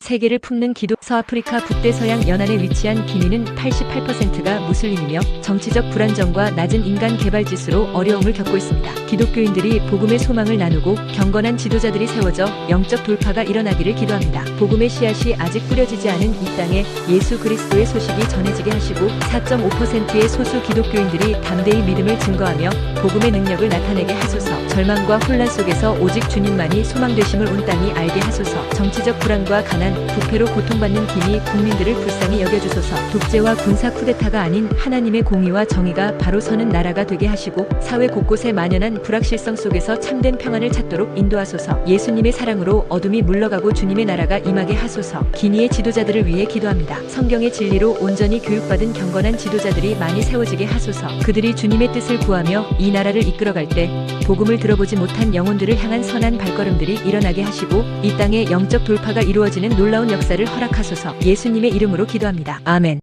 세계를 품는 기독 서아프리카 북대서양 연안에 위치한 기니는 88%가 무슬림이며 정치적 불안정과 낮은 인간 개발 지수로 어려움을 겪고 있습니다. 기독교인들이 복음의 소망을 나누고 경건한 지도자들이 세워져 영적 돌파가 일어나기를 기도합니다. 복음의 씨앗이 아직 뿌려지지 않은 이 땅에 예수 그리스도의 소식이 전해지게 하시고 4.5%의 소수 기독교인들이 담대히 믿음을 증거하며 복음의 능력을 나타내게 하소서. 절망과 혼란 속에서 오직 주님만이 소망되심을 온 땅이 알게 하소서. 정치적 불안과 가난, 부패로 고통받는 기미 국민들을 불쌍히 여겨주소서. 독재와 군사 쿠데타가 아닌 하나님의 공의와 정의가 바로 서는 나라가 되게 하시고 사회 곳곳에 만연한 불확실성 속에서 참된 평안을 찾도록 인도하소서. 예수님의 사랑으로 어둠이 물러가고 주님의 나라가 임하게 하소서. 기니의 지도자들을 위해 기도합니다. 성경의 진리로 온전히 교육받은 경건한 지도자들이 많이 세워지게 하소서. 그들이 주님의 뜻을 구하며 이 나라를 이끌어갈 때 복음을 들어보지 못한 영혼들을 향한 선한 발걸음들이 일어나게 하시고 이 땅에 영적 돌파가 이루어지는 놀라운 역사를 허락하소서. 예수님의 이름으로 기도합니다. 아멘.